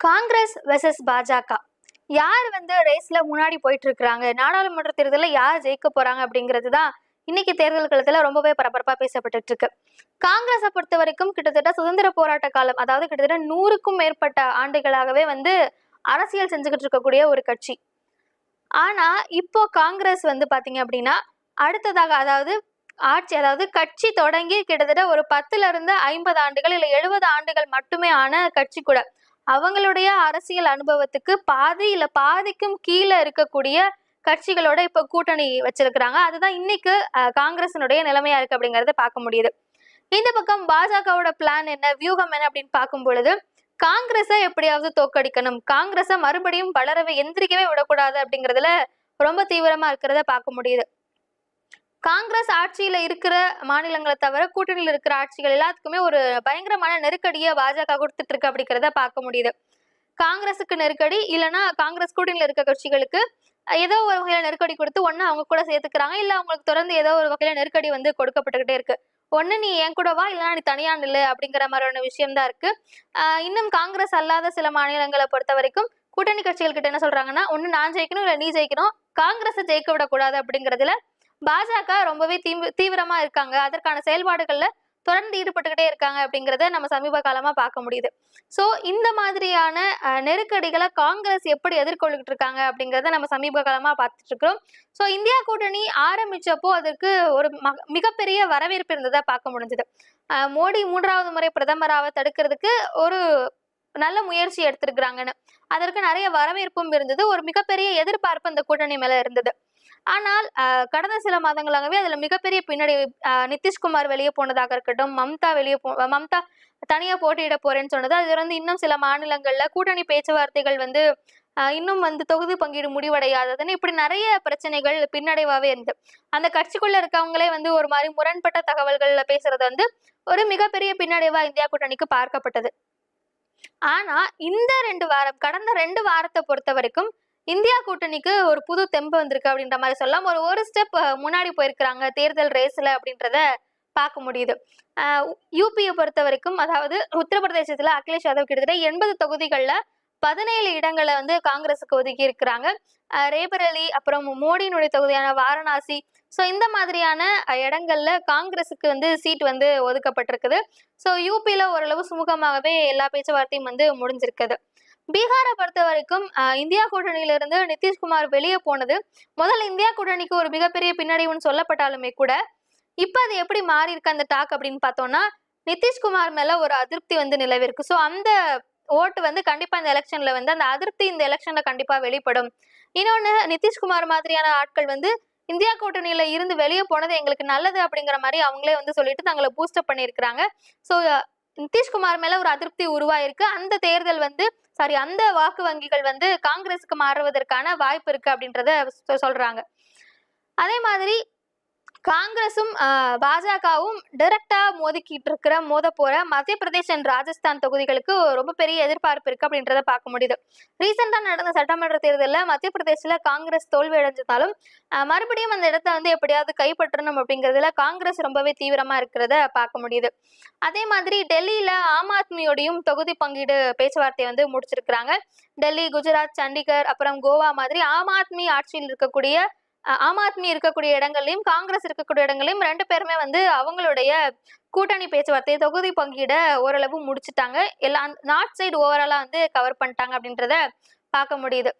Congress versus பாஜக. யார் வந்து ரேஸ்ல முன்னாடி போயிட்டு இருக்கிறாங்க நாடாளுமன்ற தேர்தலில் யார் ஜெயிக்க போறாங்க அப்படிங்கிறது தான் இன்னைக்கு தேர்தல் களத்துல ரொம்பவே பரபரப்பா பேசப்பட்டு இருக்கு காங்கிரஸை பொறுத்த வரைக்கும் கிட்டத்தட்ட சுதந்திர போராட்ட காலம் அதாவது கிட்டத்தட்ட நூறுக்கும் மேற்பட்ட ஆண்டுகளாகவே வந்து அரசியல் செஞ்சுக்கிட்டு இருக்கக்கூடிய ஒரு கட்சி. ஆனா இப்போ காங்கிரஸ் வந்து பாத்தீங்க அப்படின்னா அடுத்ததாக அதாவது ஆட்சி அதாவது கட்சி தொடங்கி கிட்டத்தட்ட ஒரு பத்துல இருந்து ஐம்பது ஆண்டுகள் இல்லை எழுபது ஆண்டுகள் மட்டுமே ஆன கட்சி கூட. அவங்களுடைய அரசியல் அனுபவத்துக்கு பாதி இல்ல பாதிக்கும் கீழே இருக்கக்கூடிய கட்சிகளோட இப்ப கூட்டணி வச்சிருக்கிறாங்க. அதுதான் இன்னைக்கு அஹ், காங்கிரசினுடைய நிலைமையா இருக்கு அப்படிங்கறத பார்க்க முடியுது. இந்த பக்கம் பாஜகவோட பிளான் என்ன வியூகம் என்ன அப்படின்னு பார்க்கும் பொழுது காங்கிரஸை எப்படியாவது தோக்கடிக்கணும் காங்கிரஸை மறுபடியும் வளரவே எந்திரிக்கவே விடக்கூடாது அப்படிங்கறதுல ரொம்ப தீவிரமா இருக்கிறத பார்க்க முடியுது. காங்கிரஸ் ஆட்சியில இருக்கிற மாநிலங்களை தவிர கூட்டணியில் இருக்கிற ஆட்சிகள் எல்லாத்துக்குமே ஒரு பயங்கரமான நெருக்கடியை பாஜக கொடுத்துட்டு இருக்கு அப்படிங்கிறத பார்க்க முடியுது. காங்கிரஸுக்கு நெருக்கடி இல்லைன்னா காங்கிரஸ் கூட்டணியில் இருக்க கட்சிகளுக்கு ஏதோ ஒரு வகையில நெருக்கடி கொடுத்து ஒன்னு அவங்க கூட சேர்த்துக்கிறாங்க இல்ல அவங்களுக்கு தொடர்ந்து ஏதோ ஒரு வகையில நெருக்கடி வந்து கொடுக்கப்பட்டுக்கிட்டே இருக்கு. ஒண்ணு நீ என் கூட வா இல்லைன்னா நீ தனியா நில்லு அப்படிங்கிற மாதிரியான விஷயம் தான் இருக்கு. இன்னும் காங்கிரஸ் அல்லாத சில மாநிலங்களை பொறுத்த வரைக்கும் கூட்டணி கட்சிகள் கிட்ட என்ன சொல்றாங்கன்னா ஒன்னு நான் ஜெயிக்கணும் இல்ல நீ ஜெயிக்கணும். காங்கிரஸை ஜெயிக்க விடக்கூடாது அப்படிங்கறதுல பாஜக ரொம்பவே தீவி தீவிரமா இருக்காங்க. அதற்கான செயல்பாடுகள்ல தொடர்ந்து ஈடுபட்டுக்கிட்டே இருக்காங்க அப்படிங்கிறத நம்ம சமீப காலமா பார்க்க முடியுது. ஸோ இந்த மாதிரியான நெருக்கடிகளை காங்கிரஸ் எப்படி எதிர்கொள்ளிட்டு இருக்காங்க அப்படிங்கிறத நம்ம சமீப காலமா பார்த்துட்டு இருக்கிறோம். ஸோ இந்தியா கூட்டணி ஆரம்பிச்சப்போ அதற்கு ஒரு மக- மிகப்பெரிய வரவேற்பு இருந்ததை பார்க்க முடிஞ்சது. மோடி மூன்றாவது முறை பிரதமராக தடுக்கிறதுக்கு ஒரு நல்ல முயற்சி எடுத்திருக்கிறாங்கன்னு. அதற்கு நிறைய வரவேற்பும் இருந்தது. ஒரு மிகப்பெரிய எதிர்பார்ப்பு அந்த கூட்டணி மேல இருந்தது. ஆனால் கடந்த சில மாதங்களாகவே அதில் மிகப்பெரிய பின்னடைவு நிதிஷ்குமார் வெளியே போனதாக இருக்கட்டும் மம்தா வெளியே போ மம்தா தனியாக போட்டியிட போறேன்னு சொன்னது. அது வந்து இன்னும் சில மாநிலங்களில் கூட்டணி பேச்சுவார்த்தைகள் வந்து இன்னும் வந்து தொகுதி பங்கீடு முடிவடையாததுன்னு இப்படி நிறைய பிரச்சனைகள் பின்னடைவாகவே இருந்து. அந்த கட்சிக்குள்ள இருக்கவங்களே வந்து ஒரு மாதிரி முரண்பட்ட தகவல்கள்ல பேசுறது வந்து ஒரு மிகப்பெரிய பின்னடைவா இந்தியா கூட்டணிக்கு பார்க்கப்பட்டது. ஆனா இந்த ரெண்டு வாரம் கடந்த ரெண்டு வாரத்தை பொறுத்த வரைக்கும் இந்தியா கூட்டணிக்கு ஒரு புது தெம்பு வந்திருக்கு அப்படின்ற மாதிரி சொல்லலாம். ஒரு ஒரு ஸ்டெப் முன்னாடி போயிருக்கிறாங்க தேர்தல் ரேஸில் அப்படின்றத பார்க்க முடியுது. யூபியை பொறுத்த வரைக்கும் அதாவது உத்தரப்பிரதேசத்தில் அகிலேஷ் யாதவ் கிட்டத்தட்ட எண்பது தொகுதிகளில் பதினேழு இடங்களை வந்து காங்கிரஸுக்கு ஒதுக்கி இருக்கிறாங்க. ரேபரலி அப்புறம் மோடியினுடைய தொகுதியான வாரணாசி. ஸோ இந்த மாதிரியான இடங்கள்ல காங்கிரஸுக்கு வந்து சீட் வந்து ஒதுக்கப்பட்டிருக்குது. ஸோ யூபியில் ஓரளவு சுமூகமாகவே எல்லா பேச்சுவார்த்தையும் வந்து முடிஞ்சிருக்குது. பீகாரை பொறுத்த வரைக்கும் இந்தியா கூட்டணியிலிருந்து நிதிஷ்குமார் வெளியே போனது முதல்ல இந்தியா கூட்டணிக்கு ஒரு மிகப்பெரிய பின்னடைவுன்னு சொல்லப்பட்டாலுமே கூட இப்போ அது எப்படி மாறி இருக்கு அந்த டாக் அப்படின்னு பார்த்தோம்னா நிதிஷ்குமார் மேல ஒரு அதிருப்தி வந்து நிலவிருக்கு. ஸோ அந்த ஓட்டு வந்து கண்டிப்பா இந்த எலெக்ஷன்ல வந்து அந்த அதிருப்தி இந்த எலெக்ஷன்ல கண்டிப்பா வெளிப்படும். இன்னொன்னு நிதிஷ்குமார் மாதிரியான ஆட்கள் வந்து இந்தியா கூட்டணியில இருந்து வெளியே போனது எங்களுக்கு நல்லது அப்படிங்கிற மாதிரி அவங்களே வந்து சொல்லிட்டு தங்களை பூஸ்டப் பண்ணியிருக்கிறாங்க. ஸோ நிதிஷ்குமார் மேல ஒரு அதிருப்தி உருவாயிருக்கு. அந்த தேர்தல் வந்து சாரி அந்த வாக்கு வங்கிகள் வந்து காங்கிரஸுக்கு மாறுவதற்கான வாய்ப்பு இருக்கு அப்படின்றத சொ- சொல்றாங்க. அதே மாதிரி காங்கிரஸும் பாஜகவும் டைரக்டா மோதிக்கிட்டு இருக்கிற மோத போற மத்திய பிரதேஷ் அண்ட் ராஜஸ்தான் தொகுதிகளுக்கு ரொம்ப பெரிய எதிர்பார்ப்பு இருக்கு அப்படின்றத பார்க்க முடியுது. ரீசெண்டா நடந்த சட்டமன்ற தேர்தலில் மத்திய பிரதேசல காங்கிரஸ் தோல்வி அடைஞ்சதாலும் மறுபடியும் அந்த இடத்த வந்து எப்படியாவது கைப்பற்றணும் அப்படிங்கிறதுல காங்கிரஸ் ரொம்பவே தீவிரமா இருக்கிறத பார்க்க முடியுது. அதே மாதிரி டெல்லியில ஆம் ஆத்மியோடையும் தொகுதி பங்கீடு பேச்சுவார்த்தையை வந்து முடிச்சிருக்கிறாங்க. டெல்லி குஜராத் சண்டிகர் அப்புறம் கோவா மாதிரி ஆம் ஆத்மி ஆட்சியில் இருக்கக்கூடிய ஆம் ஆத்மி இருக்கக்கூடிய இடங்கள்லயும் காங்கிரஸ் இருக்கக்கூடிய இடங்களையும் ரெண்டு பேருமே வந்து அவங்களுடைய கூட்டணி பேச்சுவார்த்தையை தொகுதி பங்கீட ஓரளவு முடிச்சுட்டாங்க. எல்லா நார்த் சைடு ஓவராலா வந்து கவர் பண்ணிட்டாங்க அப்படின்றத பார்க்க முடியுது.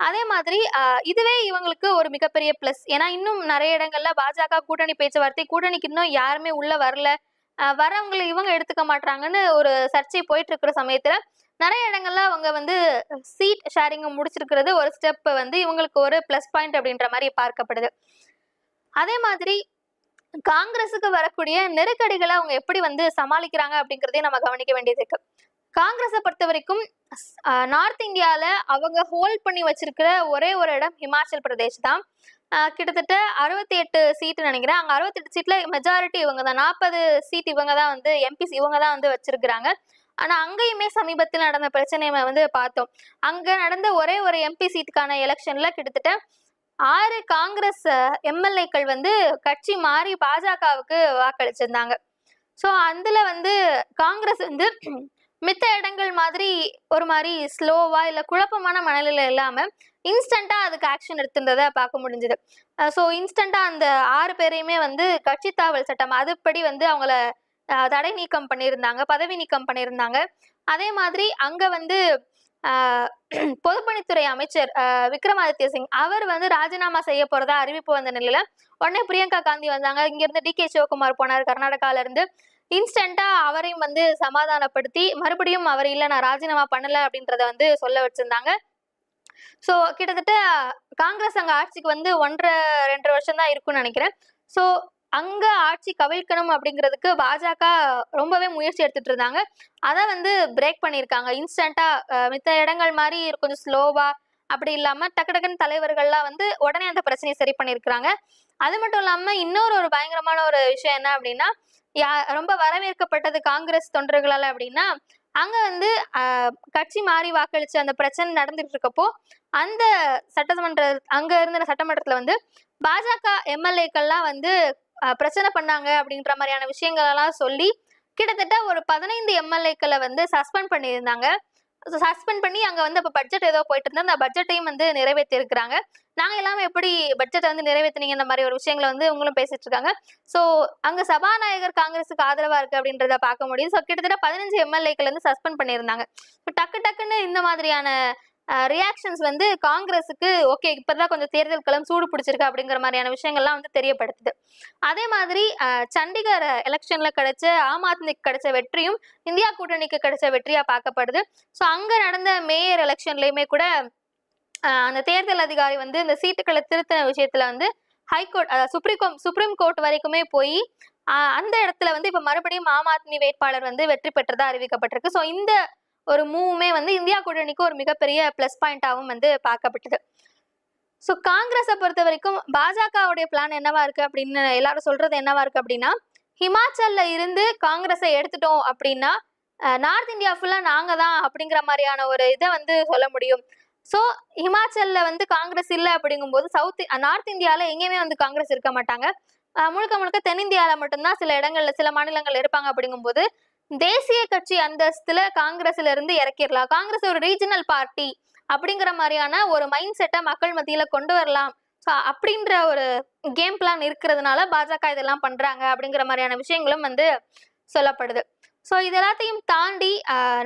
அதே மாதிரி இதுவே இவங்களுக்கு ஒரு மிகப்பெரிய ப்ளஸ் ஏன்னா இன்னும் நிறைய இடங்கள்ல பாஜக கூட்டணி பேச்சுவார்த்தை கூட்டணிக்கு இன்னும் யாருமே உள்ள வரல. வரவங்களை இவங்க எடுத்துக்க மாட்டாங்கன்னு ஒரு சர்ச்சை போயிட்டு இருக்கிற சமயத்துல நிறைய இடங்கள்ல அவங்க வந்து சீட் ஷேரிங் முடிச்சிருக்கிறது ஒரு ஸ்டெப் வந்து இவங்களுக்கு ஒரு ப்ளஸ் பாயிண்ட் அப்படின்ற மாதிரி பார்க்கப்படுது. அதே மாதிரி காங்கிரஸுக்கு வரக்கூடிய நெருக்கடிகளை அவங்க எப்படி வந்து சமாளிக்கிறாங்க அப்படிங்கிறதையும் நம்ம கவனிக்க வேண்டியது இருக்கு. காங்கிரஸை பொறுத்த வரைக்கும் நார்த் இந்தியால அவங்க ஹோல்ட் பண்ணி வச்சிருக்கிற ஒரே ஒரு இடம் ஹிமாச்சல் பிரதேஷ் தான். கிட்டத்தட்ட அறுபத்தி எட்டு சீட்டு நினைக்கிறேன். அங்கே அறுபத்தெட்டு சீட்டில் மெஜாரிட்டி இவங்க தான் நாற்பது சீட் இவங்க தான் வந்து எம்பிஸ் இவங்க தான் வந்து வச்சிருக்கிறாங்க. ஆனா அங்கேயுமே சமீபத்தில் நடந்த பிரச்சனையை வந்து பார்த்தோம். அங்க நடந்த ஒரே ஒரு எம்பி சீட்டுக்கான எலெக்ஷன்ல கிட்டத்தட்ட ஆறு காங்கிரஸ் எம்எல்ஏக்கள் வந்து கட்சி மாறி பாஜகவுக்கு வாக்களிச்சிருந்தாங்க. ஸோ அதுல வந்து காங்கிரஸ் வந்து மித்த இடங்கள் மாதிரி ஒரு மாதிரி ஸ்லோவா இல்லை குழப்பமான மனநிலை இல்லாமல் இன்ஸ்டண்டா அதுக்கு ஆக்ஷன் எடுத்திருந்ததை பார்க்க முடிஞ்சது. ஸோ இன்ஸ்டண்டா அந்த ஆறு பேரையுமே வந்து கட்சி தாவல் சட்டம் அதுபடி வந்து அவங்கள தடை நீக்கம் பண்ணியிருந்தாங்க பதவி நீக்கம் பண்ணியிருந்தாங்க. அதே மாதிரி அங்க வந்து பொதுப்பணித்துறை அமைச்சர் விக்ரமாதித்ய சிங் அவர் வந்து ராஜினாமா செய்ய போறதா அறிவிப்பு வந்த நிலையில உடனே பிரியங்கா காந்தி வந்தாங்க. இங்க இருந்து டி கே சிவகுமார் போனார் கர்நாடகால இருந்து இன்ஸ்டண்டா அவரையும் வந்து சமாதானப்படுத்தி மறுபடியும் அவர் இல்ல நான் ராஜினாமா பண்ணல அப்படின்றத வந்து சொல்ல வச்சிருந்தாங்க. ஸோ கிட்டத்தட்ட காங்கிரஸ் அங்க ஆட்சிக்கு வந்து ஒன்றரை ரெண்டரை வருஷம் தான் இருக்கும்னு நினைக்கிறேன். ஸோ அங்க ஆட்சி கவிழ்க்கணும் அப்படிங்கிறதுக்கு பாஜக ரொம்பவே முயற்சி எடுத்துட்டு இருந்தாங்க. அதை வந்து பிரேக் பண்ணியிருக்காங்க. இன்ஸ்டண்டா மித்த இடங்கள் மாதிரி கொஞ்சம் ஸ்லோவா அப்படி இல்லாம டக்கு டக்குன்னு தலைவர்கள்லாம் வந்து உடனே அந்த பிரச்சனையை சரி பண்ணியிருக்கிறாங்க. அது மட்டும் இல்லாம இன்னொரு ஒரு பயங்கரமான ஒரு விஷயம் என்ன அப்படின்னா யா ரொம்ப வரவேற்கப்பட்டது காங்கிரஸ் தொண்டர்களால அப்படின்னா அங்க வந்து கட்சி மாறி வாக்களிச்சு அந்த பிரச்சனை நடந்துட்டு இருக்கப்போ அந்த சட்டமன்ற அங்க இருந்த சட்டமன்றத்துல வந்து பாஜக எம்எல்ஏக்கள்லாம் வந்து பிரச்சனை பண்ணாங்க அப்படின்ற மாதிரியான விஷயங்களெல்லாம் சொல்லி கிட்டத்தட்ட ஒரு பதினைந்து எம்எல்ஏக்களை வந்து சஸ்பெண்ட் பண்ணியிருந்தாங்க. சஸ்பெண்ட் பண்ணி அங்கே வந்து இப்போ பட்ஜெட் ஏதோ போயிட்டு இருந்தா அந்த பட்ஜெட்டையும் வந்து நிறைவேற்றி நாங்கள் எல்லாமே எப்படி பட்ஜெட்டை வந்து நிறைவேற்றினீங்க இந்த மாதிரி ஒரு விஷயங்களை வந்து உங்களும் பேசிட்டு இருக்காங்க ஸோ அங்கே சபாநாயகர் காங்கிரஸுக்கு ஆதரவாக இருக்கு அப்படின்றத பார்க்க முடியும் ஸோ கிட்டத்தட்ட பதினஞ்சு எம்எல்ஏக்கள் வந்து சஸ்பெண்ட் பண்ணியிருந்தாங்க. ஸோ டக்கு டக்குன்னு இந்த மாதிரியான ரியாக்ஷன்ஸ் வந்து காங்கிரஸுக்கு ஓகே இப்போதான் கொஞ்சம் தேர்தல் களம் சூடு பிடிச்சிருக்கு அப்படிங்கிற மாதிரியான விஷயங்கள்லாம் வந்து தெரியப்படுத்துது. அதே மாதிரி சண்டிகர் எலெக்ஷன்ல கிடைச்ச ஆம் ஆத்மிக்கு கிடைச்ச வெற்றியும் இந்தியா கூட்டணிக்கு கிடைச்ச வெற்றியா பார்க்கப்படுது. ஸோ அங்க நடந்த மேயர் எலெக்ஷன்லயுமே கூட அந்த தேர்தல் அதிகாரி வந்து இந்த சீட்டுகளை திருத்தின விஷயத்துல வந்து ஹைகோர்ட் அதாவது சுப்ரீம் சுப்ரீம் கோர்ட் வரைக்குமே போய் அந்த இடத்துல வந்து இப்ப மறுபடியும் ஆம் ஆத்மி வேட்பாளர் வந்து வெற்றி பெற்றதா அறிவிக்கப்பட்டிருக்கு. ஸோ இந்த ஒரு மூவுமே வந்து இந்தியா கூட்டணிக்கு ஒரு மிகப்பெரிய ப்ளஸ் பாயிண்டாகவும் வந்து பார்க்கப்பட்டது. ஸோ காங்கிரஸை பொறுத்த வரைக்கும் பாஜகவுடைய பிளான் என்னவா இருக்கு அப்படின்னு எல்லாரும் சொல்றது என்னவா இருக்கு அப்படின்னா ஹிமாச்சல்ல இருந்து காங்கிரஸை எடுத்துட்டோம் அப்படின்னா நார்த் இந்தியா ஃபுல்லா நாங்க தான் அப்படிங்கிற மாதிரியான ஒரு இதை வந்து சொல்ல முடியும். ஸோ ஹிமாச்சல்ல வந்து காங்கிரஸ் இல்லை அப்படிங்கும்போது சவுத் நார்த் இந்தியால எங்கேயுமே வந்து காங்கிரஸ் இருக்க மாட்டாங்க. முழுக்க முழுக்க தென்னிந்தியால மட்டும்தான் சில இடங்கள்ல சில மாநிலங்கள் இருப்பாங்க அப்படிங்கும்போது தேசிய கட்சி அந்தஸ்துல காங்கிரஸ்ல இருந்து இறக்கிடலாம். காங்கிரஸ் ஒரு ரீஜனல் பார்ட்டி அப்படிங்கிற மாதிரியான ஒரு மைண்ட் செட்டை மக்கள் மத்தியில கொண்டு வரலாம். ஸோ அப்படின்ற ஒரு கேம் பிளான் இருக்கிறதுனால பாஜக இதெல்லாம் பண்றாங்க அப்படிங்கிற மாதிரியான விஷயங்களும் வந்து சொல்லப்படுது. ஸோ இது எல்லாத்தையும் தாண்டி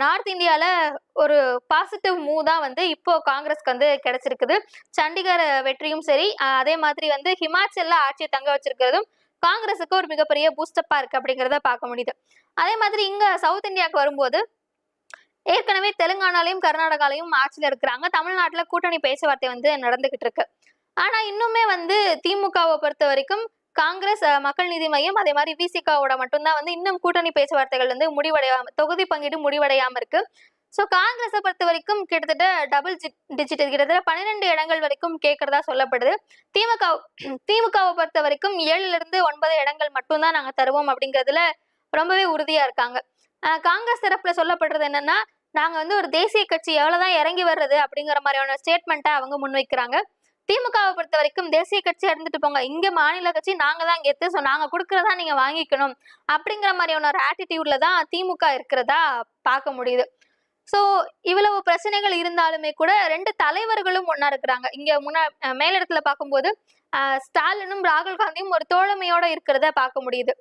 நார்த் இந்தியாவில் ஒரு பாசிட்டிவ் மூவ் தான் வந்து இப்போ காங்கிரஸ்க்கு வந்து கிடைச்சிருக்குது. சண்டிகர் வெற்றியும் சரி அதே மாதிரி வந்து ஹிமாச்சலில் ஆட்சியை தங்க வச்சிருக்கிறதும் காங்கிரஸுக்கு ஒரு மிகப்பெரிய பூஸ்டப்பா இருக்கு அப்படிங்கிறத பார்க்க முடியுது. அதே மாதிரி இங்க சவுத் இந்தியாவுக்கு வரும்போது ஏற்கனவே தெலுங்கானாலையும் கர்நாடகாலையும் ஆட்சியில் இருக்கிறாங்க. தமிழ்நாட்டுல கூட்டணி பேச்சுவார்த்தை வந்து நடந்துகிட்டு இருக்கு. ஆனா இன்னுமே வந்து திமுகவை பொறுத்த வரைக்கும் காங்கிரஸ் மக்கள் நீதி மையம் அதே மாதிரி விசிகாவோட மட்டும்தான் வந்து இன்னும் கூட்டணி பேச்சுவார்த்தைகள் வந்து முடிவடையாம தொகுதி பங்கீடு முடிவடையாம இருக்கு. ஸோ காங்கிரஸை பொறுத்த வரைக்கும் கிட்டத்தட்ட டபுள் டிஜிட் கிட்டத்தட்ட பன்னிரெண்டு இடங்கள் வரைக்கும் கேட்கறதா சொல்லப்படுது. திமுக திமுகவை பொறுத்த வரைக்கும் ஏழுல இருந்து ஒன்பது இடங்கள் மட்டும்தான் நாங்கள் தருவோம் அப்படிங்கிறதுல ரொம்பவே உறுதியா இருக்காங்க. காங்கிரஸ் தரப்புல சொல்லப்படுறது என்னன்னா நாங்க வந்து ஒரு தேசிய கட்சி எவ்வளவுதான் இறங்கி வர்றது அப்படிங்கிற மாதிரியான ஸ்டேட்மெண்ட்டை அவங்க முன்வைக்கிறாங்க. திமுகவை பொறுத்த வரைக்கும் தேசிய கட்சி இருந்துட்டு போங்க. இங்க மாநில கட்சி நாங்க தான் கெத்து ஸோ நாங்க கொடுக்கறதா நீங்க வாங்கிக்கணும் அப்படிங்கிற மாதிரியான ஒரு ஆட்டிடியூட்ல தான் திமுக இருக்கிறதா பார்க்க முடியுது. ஸோ இவ்வளவு பிரச்சனைகள் இருந்தாலுமே கூட ரெண்டு தலைவர்களும் ஒன்றா இருக்கிறாங்க. இங்கே முன்னா மேலிடத்தில் மேலிடத்துல பார்க்கும்போது ஸ்டாலினும் ராகுல் காந்தியும் ஒரு தோழமையோட இருக்கிறத பார்க்க முடியுது.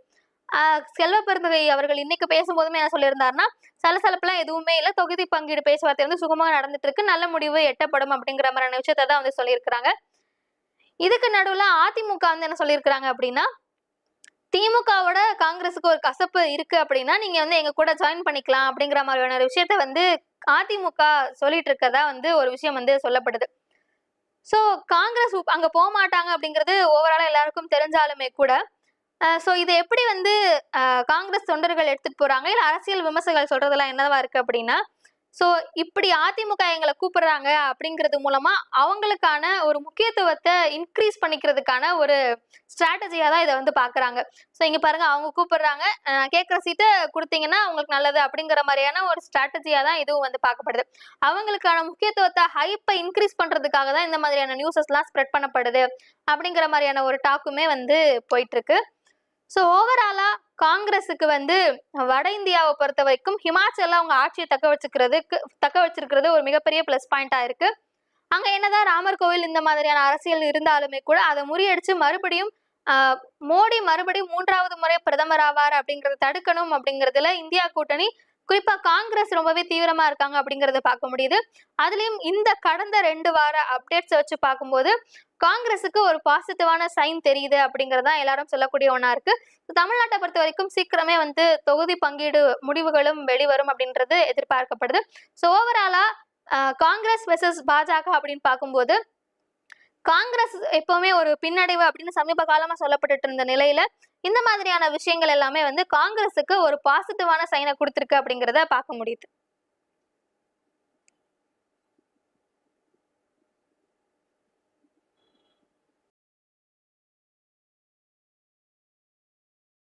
செல்வ பெருந்தகை அவர்கள் இன்னைக்கு பேசும்போதுமே என்ன சொல்லியிருந்தாருன்னா சலசலப்புலாம் எதுவுமே இல்லை தொகுதி பங்கீடு பேச்சுவார்த்தை வந்து சுகமாக நடந்துட்டு இருக்கு நல்ல முடிவு எட்டப்படும் அப்படிங்கிற மாதிரியான விஷயத்தை தான் வந்து சொல்லியிருக்கிறாங்க. இதுக்கு நடுவில் அதிமுக வந்து என்ன சொல்லியிருக்கிறாங்க அப்படின்னா திமுகவோட காங்கிரஸுக்கு ஒரு கசப்பு இருக்கு அப்படின்னா நீங்க வந்து எங்க கூட ஜாயின் பண்ணிக்கலாம் அப்படிங்கிற மாதிரியான ஒரு விஷயத்த வந்து அதிமுக சொல்லிட்டு இருக்கதா வந்து ஒரு விஷயம் வந்து சொல்லப்படுது. ஸோ காங்கிரஸ் அங்கே அங்க போக மாட்டாங்க அப்படிங்கிறது ஓவராலா எல்லாருக்கும் தெரிஞ்சாலுமே கூட ஸோ இதை எப்படி வந்து காங்கிரஸ் தொண்டர்கள் எடுத்துட்டு போறாங்க? இல்லை அரசியல் விமர்சகர்கள் சொல்றதெல்லாம் என்னவா இருக்கு அப்படின்னா ஸோ இப்படி அதிமுக எங்களை கூப்பிடுறாங்க அப்படிங்கிறது மூலமா அவங்களுக்கான ஒரு முக்கியத்துவத்தை இன்க்ரீஸ் பண்ணிக்கிறதுக்கான ஒரு ஸ்ட்ராட்டஜியாக தான் இதை வந்து பார்க்குறாங்க ஸோ இங்கே பாருங்க அவங்க கூப்பிடுறாங்க. கேட்குற சீட்டை கொடுத்தீங்கன்னா அவங்களுக்கு நல்லது அப்படிங்கிற மாதிரியான ஒரு ஸ்ட்ராட்டஜியாக தான் இதுவும் வந்து பார்க்கப்படுது. அவங்களுக்கான முக்கியத்துவத்தை ஹைப்பை இன்க்ரீஸ் பண்ணுறதுக்காக தான் இந்த மாதிரியான நியூஸஸ்லாம் ஸ்ப்ரெட் பண்ணப்படுது அப்படிங்கிற மாதிரியான ஒரு டாக்குமே வந்து போயிட்டு இருக்கு. ஸோ ஓவராலாக காங்கிரஸுக்கு வந்து வட இந்தியாவை பொறுத்த வரைக்கும் ஹிமாச்சலில் அவங்க ஆட்சியை தக்க வச்சுக்கிறதுக்கு தக்க வச்சிருக்கிறது ஒரு மிகப்பெரிய ப்ளஸ் பாயிண்ட்டாக இருக்கு. அங்கே என்னதான் ராமர் கோவில் இந்த மாதிரியான அரசியல் இருந்தாலுமே கூட அதை முறியடிச்சு மறுபடியும் மோடி மறுபடியும் மூன்றாவது முறை பிரதமர் ஆவார் அப்படிங்கறத தடுக்கணும் அப்படிங்கறதுல இந்தியா கூட்டணி குறிப்பா காங்கிரஸ் ரொம்பவே தீவிரமா இருக்காங்க அப்படிங்கறத பார்க்க முடியுது. அதுலயும் இந்த கடந்த ரெண்டு வார அப்டேட்ஸ் வச்சு பார்க்கும்போது காங்கிரஸுக்கு ஒரு பாசிட்டிவான சைன் தெரியுது அப்படிங்கறதா எல்லாரும் சொல்லக்கூடிய ஒன்றா இருக்கு. தமிழ்நாட்டை பொறுத்த வரைக்கும் சீக்கிரமே வந்து தொகுதி பங்கீடு முடிவுகளும் வெளிவரும் அப்படின்றது எதிர்பார்க்கப்படுது. ஸோ ஓவராலா காங்கிரஸ் வெர்சஸ் பாஜக அப்படின்னு பார்க்கும்போது காங்கிரஸ் எப்பவுமே ஒரு பின்னடைவு அப்படின்னு சமீப காலமா சொல்லப்பட்டுட்டு இருந்த நிலையில இந்த மாதிரியான விஷயங்கள் எல்லாமே வந்து காங்கிரஸுக்கு ஒரு பாசிட்டிவான சைனை கொடுத்துருக்கு அப்படிங்கிறத பார்க்க முடியுது.